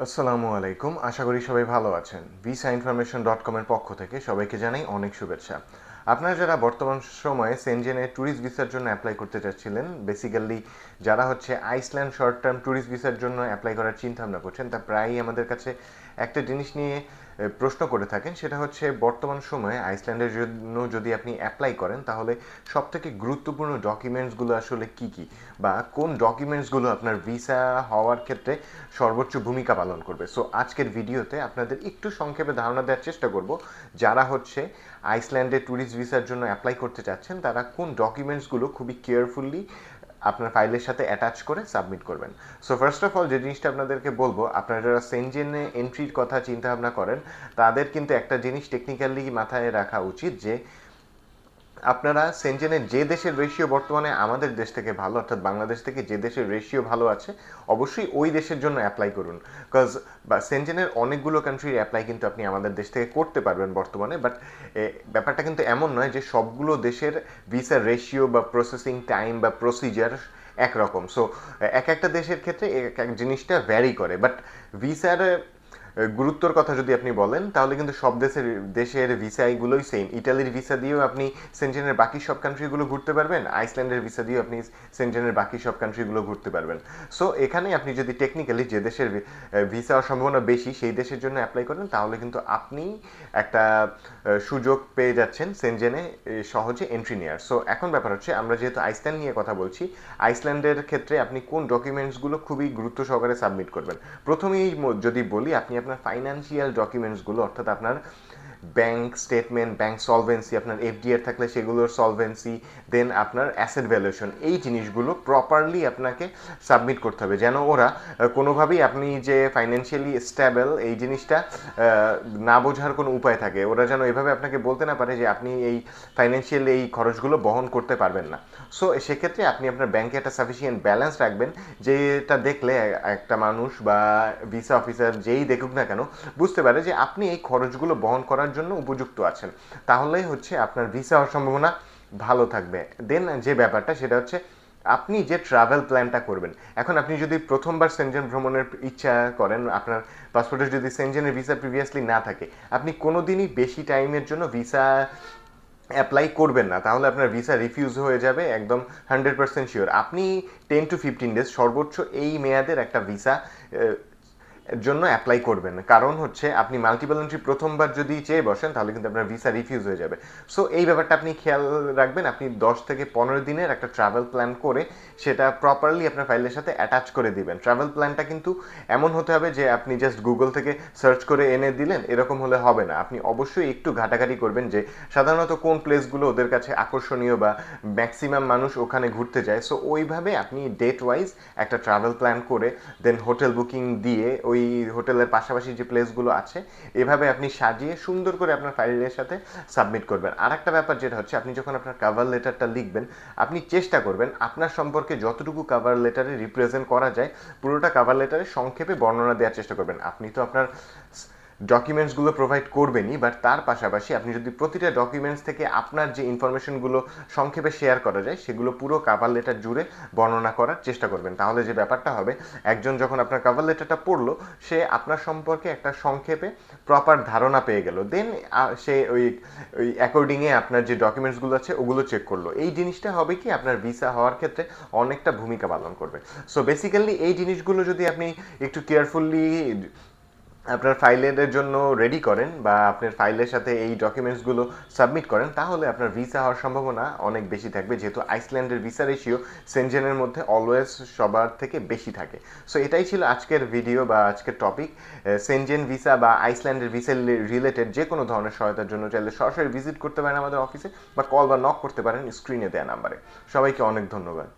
আসসালামু আলাইকুম। আশা করি সবাই ভালো আছেন। ভিসা ইনফরমেশন ডট কমের পক্ষ থেকে সবাইকে জানাই অনেক শুভেচ্ছা। আপনারা যারা বর্তমান সময়ে সেনজেনে ট্যুরিস্ট ভিসার জন্য অ্যাপ্লাই করতে চাচ্ছিলেন বেসিক্যালি যারা হচ্ছে আইসল্যান্ড শর্ট টার্ম ট্যুরিস্ট ভিসার জন্য অ্যাপ্লাই করার চিন্তা ভাবনা করছেন, তা প্রায়ই আমাদের কাছে একটা জিনিস নিয়ে প্রশ্ন করে থাকেন, সেটা হচ্ছে বর্তমান সময়ে আইসল্যান্ডের জন্য যদি আপনি অ্যাপ্লাই করেন, তাহলে সবথেকে গুরুত্বপূর্ণ ডকুমেন্টসগুলো আসলে কি কি? বা কোন ডকুমেন্টসগুলো আপনার ভিসা হওয়ার ক্ষেত্রে সর্বোচ্চ ভূমিকা পালন করবে? সো আজকের ভিডিওতে আপনাদের একটু সংক্ষেপে ধারণা দেওয়ার চেষ্টা করব, যারা হচ্ছে আইসল্যান্ডে ট্যুরিস্ট ভিসার জন্য অ্যাপ্লাই করতে চাচ্ছেন, তারা কোন ডকুমেন্টসগুলো খুবই কেয়ারফুলি আপনার ফাইলের সাথে অ্যাটাচ করে সাবমিট করবেন। সো ফার্স্ট অফ অল যে জিনিসটা আপনাদেরকে বলব, আপনারা যারা সেনজেনে এন্ট্রির কথা চিন্তা ভাবনা করেন, তাদের কিন্তু একটা জিনিস টেকনিক্যালি মাথায় রাখা উচিত যে আপনারা সেনজেনের যে দেশের রেশিও বর্তমানে আমাদের দেশ থেকে ভালো, অর্থাৎ বাংলাদেশ থেকে যে দেশের রেশিও ভালো আছে, অবশ্যই ওই দেশের জন্য অ্যাপ্লাই করুন। বিকজ সেনজেনের অনেকগুলো কান্ট্রির অ্যাপ্লাই কিন্তু আপনি আমাদের দেশ থেকে করতে পারবেন বর্তমানে বাট ব্যাপারটা কিন্তু এমন নয় যে সবগুলো দেশের ভিসার রেশিও বা প্রসেসিং টাইম বা প্রসিজার একরকম। সো এক একটা দেশের ক্ষেত্রে এক এক জিনিসটা ভ্যারি করে বাট ভিসার গুরুত্বর কথা যদি আপনি বলেন, তাহলে কিন্তু সব দেশের দেশের ভিসাগুলোই সেম ইটালির ভিসা দিয়েও আপনি সেন্টেনের বাকি সব কান্ট্রিগুলো ঘুরতে পারবেন, আইসল্যান্ডের ভিসা দিয়েও আপনি সেন্টেনের বাকি সব কান্ট্রিগুলো ঘুরতে পারবেন। সো এখানে আপনি যদি টেকনিক্যালি যে দেশের ভিসা সম্ভাবনা বেশি, সেই দেশের জন্য অ্যাপ্লাই করেন, তাহলে কিন্তু আপনি একটা সুযোগ পেয়ে যাচ্ছেন সেনজেনে সহজে এন্ট্রি নেওয়ার সো এখন ব্যাপার হচ্ছে, আমরা যেহেতু আইসল্যান্ড নিয়ে কথা বলছি, আইসল্যান্ডের ক্ষেত্রে আপনি কোন ডকুমেন্টসগুলো খুবই গুরুত্ব সহকারে সাবমিট করবেন? প্রথমেই যদি বলি, আপনি আপনার ফাইন্যান্সিয়াল ডকুমেন্টসগুলো অর্থাৎ আপনার ব্যাংক স্টেটমেন্ট ব্যাংক সলভেন্সি আপনার এফডিআর থাকলে সেগুলোর সলভেন্সি দেন আপনার অ্যাসেট ভ্যালুয়েশন এই জিনিসগুলো প্রপারলি আপনাকে সাবমিট করতে হবে। যেন ওরা কোনোভাবেই আপনি যে ফাইন্যান্সিয়ালি স্টেবল এই জিনিসটা না বোঝার কোনো উপায় থাকে। ওরা যেন এভাবে আপনাকে বলতে না পারে যে আপনি এই ফাইন্যান্সিয়াল এই খরচগুলো বহন করতে পারবেন না। সো সেক্ষেত্রে আপনি আপনার ব্যাংকে একটা সাফিসিয়েন্ট ব্যালেন্স রাখবেন, যেটা দেখলে একটা মানুষ বা ভিসা অফিসার যেই দেখুক না কেন, বুঝতে পারে যে আপনি এই খরচগুলো বহন করার জন্য উপযুক্ত আছেন। তাহলেই হচ্ছে আপনার ভিসা হওয়ার সম্ভাবনা ভালো থাকবে। দেন যে ব্যাপারটা, সেটা হচ্ছে আপনি যে ট্রাভেল প্ল্যানটা করবেন, এখন আপনি যদি প্রথমবার সেনজেন ভ্রমণের ইচ্ছা করেন, আপনার পাসপোর্টে যদি সেনজেনের ভিসা প্রিভিয়াসলি না থাকে, আপনি কোনোদিনই বেশি টাইমের জন্য ভিসা অ্যাপ্লাই করবেন না। তাহলে আপনার ভিসা রিফিউজ হয়ে যাবে, একদম হান্ড্রেড পার্সেন্ট শিওর আপনি টেন টু ফিফটিন ডেজ সর্বোচ্চ এই মেয়াদের একটা ভিসা জন্য অ্যাপ্লাই করবেন। কারণ হচ্ছে আপনি মাল্টিপল এন্ট্রি প্রথমবার যদি চেয়ে বসেন, তাহলে কিন্তু আপনার ভিসা রিফিউজ হয়ে যাবে। সো এই ব্যাপারটা আপনি খেয়াল রাখবেন, আপনি দশ থেকে পনেরো দিনের একটা ট্রাভেল প্ল্যান করে সেটা প্রপারলি আপনার ফাইলের সাথে অ্যাটাচ করে দিবেন। ট্রাভেল প্ল্যানটা কিন্তু এমন হতে হবে যে আপনি জাস্ট গুগল থেকে সার্চ করে এনে দিলেন, এরকম হলে হবে না। আপনি অবশ্যই একটু ঘাটাঘাটি করবেন যে সাধারণত কোন প্লেসগুলো ওদের কাছে আকর্ষণীয় বা ম্যাক্সিমাম মানুষ ওখানে ঘুরতে যায়। সো ওইভাবে আপনি ডেট ওয়াইজ একটা ট্রাভেল প্ল্যান করে দেন হোটেল বুকিং দিয়ে ওই হোটেলের পাশাপাশি যে প্লেসগুলো আছে, এভাবে আপনি সাজিয়ে সুন্দর করে আপনার ফাইলের সাথে সাবমিট করবেন। আর একটা ব্যাপার যেটা হচ্ছে, আপনি যখন আপনার কাভার লেটারটা লিখবেন, আপনি চেষ্টা করবেন আপনার সম্পর্কে যতটুকু কাভার লেটারে রিপ্রেজেন্ট করা যায়, পুরোটা কাভার লেটারে সংক্ষেপে বর্ণনা দেওয়ার চেষ্টা করবেন। আপনি তো আপনার ডকুমেন্টসগুলো প্রোভাইড করবেনই বাট তার পাশাপাশি আপনি যদি প্রতিটা ডকুমেন্টস থেকে আপনার যে ইনফরমেশনগুলো সংক্ষেপে শেয়ার করা যায়, সেগুলো পুরো কাভার লেটার জুড়ে বর্ণনা করার চেষ্টা করবেন। তাহলে যে ব্যাপারটা হবে, একজন যখন আপনার কাভার লেটারটা পড়ল, সে আপনার সম্পর্কে একটা সংক্ষেপে প্রপার ধারণা পেয়ে গেল। দেন সে ওই ওই অ্যাকর্ডিংয়ে আপনার যে ডকুমেন্টসগুলো আছে, ওগুলো চেক করল। এই জিনিসটা হবে কি, আপনার ভিসা হওয়ার ক্ষেত্রে অনেকটা ভূমিকা পালন করবে। সো বেসিক্যালি এই জিনিসগুলো যদি আপনি একটু কেয়ারফুলি আপনার ফাইলের জন্য রেডি করেন বা আপনার ফাইলের সাথে এই ডকুমেন্টসগুলো সাবমিট করেন, তাহলে আপনার ভিসা হওয়ার সম্ভাবনা অনেক বেশি থাকবে। যেহেতু আইসল্যান্ডের ভিসা রেশিও সেনজেনের মধ্যে অলওয়েজ সবার থেকে বেশি থাকে। সো এটাই ছিল আজকের ভিডিও বা আজকের টপিক সেনজেন ভিসা বা আইসল্যান্ডের ভিসা রিলেটেড যে কোনো ধরনের সহায়তার জন্য চাইলে সরাসরি ভিজিট করতে পারেন আমাদের অফিসে বা কল বা নক করতে পারেন স্ক্রিনে দেওয়া নাম্বারে সবাইকে অনেক ধন্যবাদ।